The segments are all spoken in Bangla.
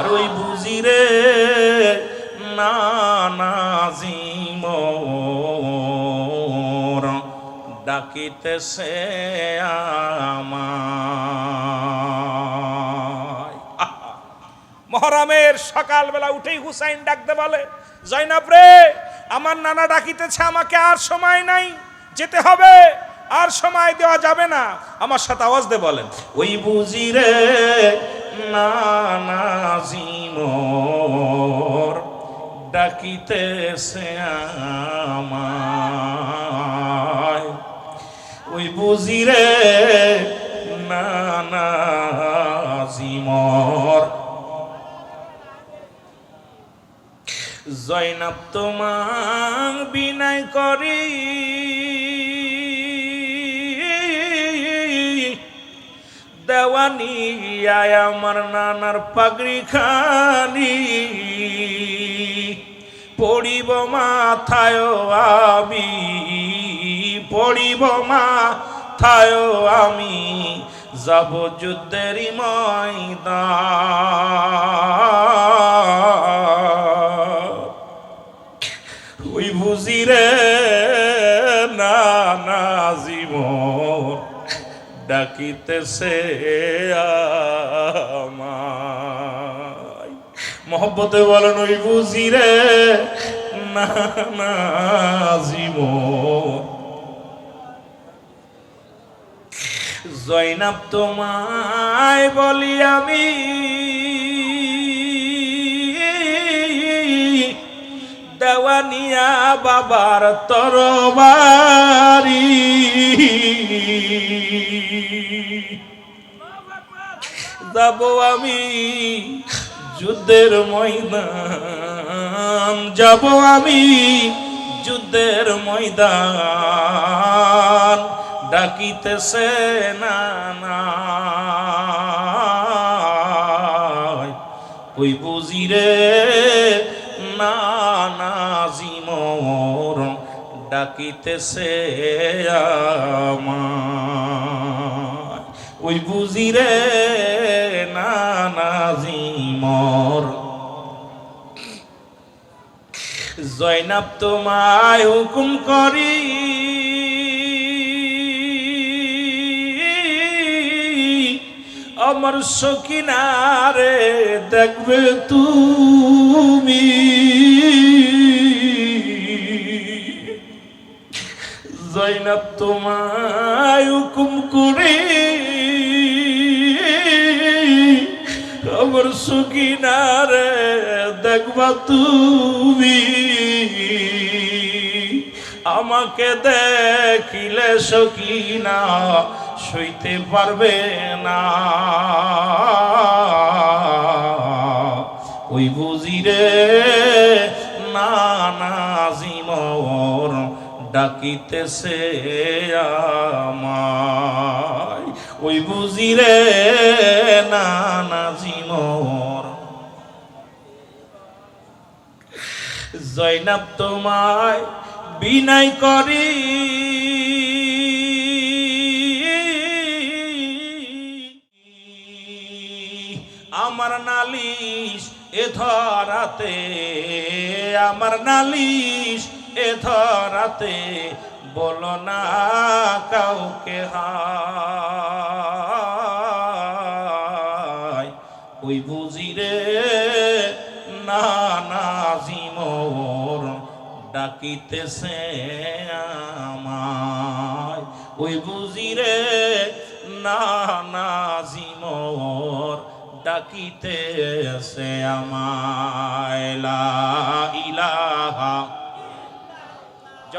আর ওই বুঝি রে, না নাজিম ডাকিতেছে আমায়! মহরমের সকালবেলা উঠেই হুসাইন ডাকতে বলে, জয়নাব রে, আমার নানা ডাকিতেছে আমাকে, আর সময় নাই, যেতে হবে, আর সময় দেওয়া যাবে না আমার সাথে আওয়াজ দে বলেন ওই বুঝি রে নানা ডাকিতেছে আমায়। ওই বুঝি রে নানা জিমর। জয়নাব তোমার বিনয় করি। দেওয়ানি আয় আমার নানার পাগড়ি খানি। পড়িব মাথায় আমি, পড়িব মাথায় আমি, যাব ময়দান। ওই বুঝি রে না না জীবন ডাকিতেছে আমায় মহব্বতে বলেন ওই বুঝি রে। না না জয়নাব তোমায় বলি আমি দেওয়ানিয়া বাবার তরবারি। যাব আমি যুদ্ধের ময়দান যাব আমি, যুদ্ধের ময়দান ডাকিতেছে না ওই বুঝিরে না জিমর ডাকিতেছে আমায় ওই বুঝিরে না না জিমর জয়নাব তোমায় হুকুম করি। আমার সকিনারে দেখবে তুমি। জয়নাব তোমায় হুকুম করে। সকিনারে দেখবা তুমি। আমাকে দেখিলে সকিনা সইতে পারবে না। ওই বুঝিরে না না জিমর ডাকিতেছে আমায়। ওই বুঝিরে না না জিমর। তোমায় বিনয় করি। আমার নালিশ এ ধরাতে, আমার নালিশ এ ধরাতে বলো না কাউকে হায়। ওই বুঝিরে না না জিমোর ডাকিতেছে আমায়। ওই বুঝিরে না না জিমোর ডাকিতেছে আমায়।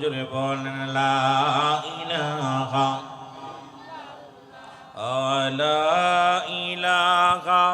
জোরে বলেন লা ইলাহা লা ইলাহা